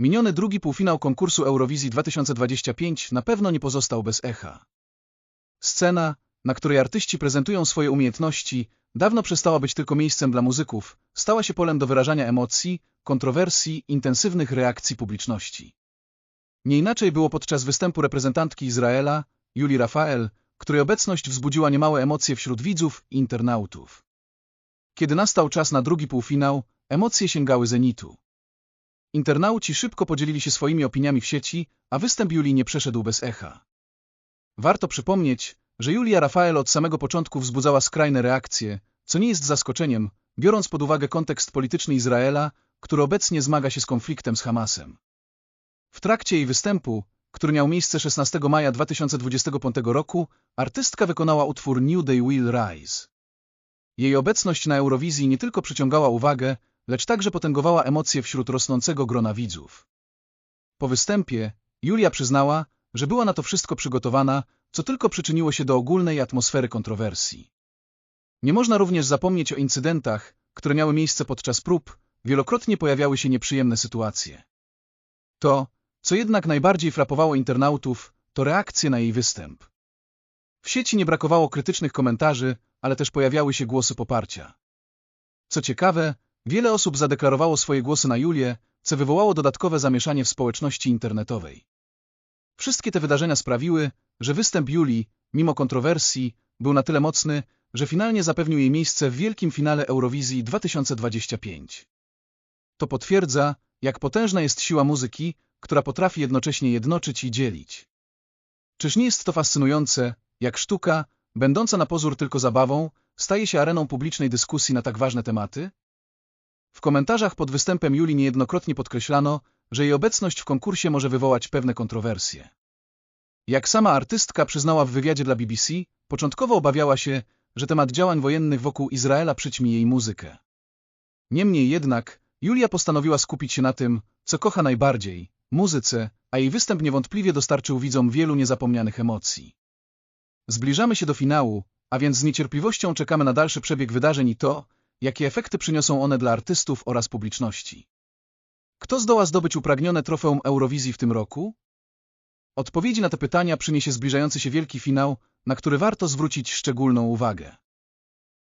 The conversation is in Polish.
Miniony drugi półfinał konkursu Eurowizji 2025 na pewno nie pozostał bez echa. Scena, na której artyści prezentują swoje umiejętności, dawno przestała być tylko miejscem dla muzyków, stała się polem do wyrażania emocji, kontrowersji, intensywnych reakcji publiczności. Nie inaczej było podczas występu reprezentantki Izraela, Julii Rafael, której obecność wzbudziła niemałe emocje wśród widzów i internautów. Kiedy nastał czas na drugi półfinał, emocje sięgały zenitu. Internauci szybko podzielili się swoimi opiniami w sieci, a występ Julii nie przeszedł bez echa. Warto przypomnieć, że Julia Rafael od samego początku wzbudzała skrajne reakcje, co nie jest zaskoczeniem, biorąc pod uwagę kontekst polityczny Izraela, który obecnie zmaga się z konfliktem z Hamasem. W trakcie jej występu, który miał miejsce 16 maja 2025 roku, artystka wykonała utwór New Day Will Rise. Jej obecność na Eurowizji nie tylko przyciągała uwagę, lecz także potęgowała emocje wśród rosnącego grona widzów. Po występie Julia przyznała, że była na to wszystko przygotowana, co tylko przyczyniło się do ogólnej atmosfery kontrowersji. Nie można również zapomnieć o incydentach, które miały miejsce podczas prób, wielokrotnie pojawiały się nieprzyjemne sytuacje. To, co jednak najbardziej frapowało internautów, to reakcje na jej występ. W sieci nie brakowało krytycznych komentarzy, ale też pojawiały się głosy poparcia. Co ciekawe, wiele osób zadeklarowało swoje głosy na Julię, co wywołało dodatkowe zamieszanie w społeczności internetowej. Wszystkie te wydarzenia sprawiły, że występ Julii, mimo kontrowersji, był na tyle mocny, że finalnie zapewnił jej miejsce w wielkim finale Eurowizji 2025. To potwierdza, jak potężna jest siła muzyki, która potrafi jednocześnie jednoczyć i dzielić. Czyż nie jest to fascynujące, jak sztuka, będąca na pozór tylko zabawą, staje się areną publicznej dyskusji na tak ważne tematy? W komentarzach pod występem Julii niejednokrotnie podkreślano, że jej obecność w konkursie może wywołać pewne kontrowersje. Jak sama artystka przyznała w wywiadzie dla BBC, początkowo obawiała się, że temat działań wojennych wokół Izraela przyćmi jej muzykę. Niemniej jednak, Julia postanowiła skupić się na tym, co kocha najbardziej muzyce, a jej występ niewątpliwie dostarczył widzom wielu niezapomnianych emocji. Zbliżamy się do finału, a więc z niecierpliwością czekamy na dalszy przebieg wydarzeń i to, jakie efekty przyniosą one dla artystów oraz publiczności. Kto zdoła zdobyć upragnione trofeum Eurowizji w tym roku? Odpowiedzi na te pytania przyniesie zbliżający się wielki finał, na który warto zwrócić szczególną uwagę.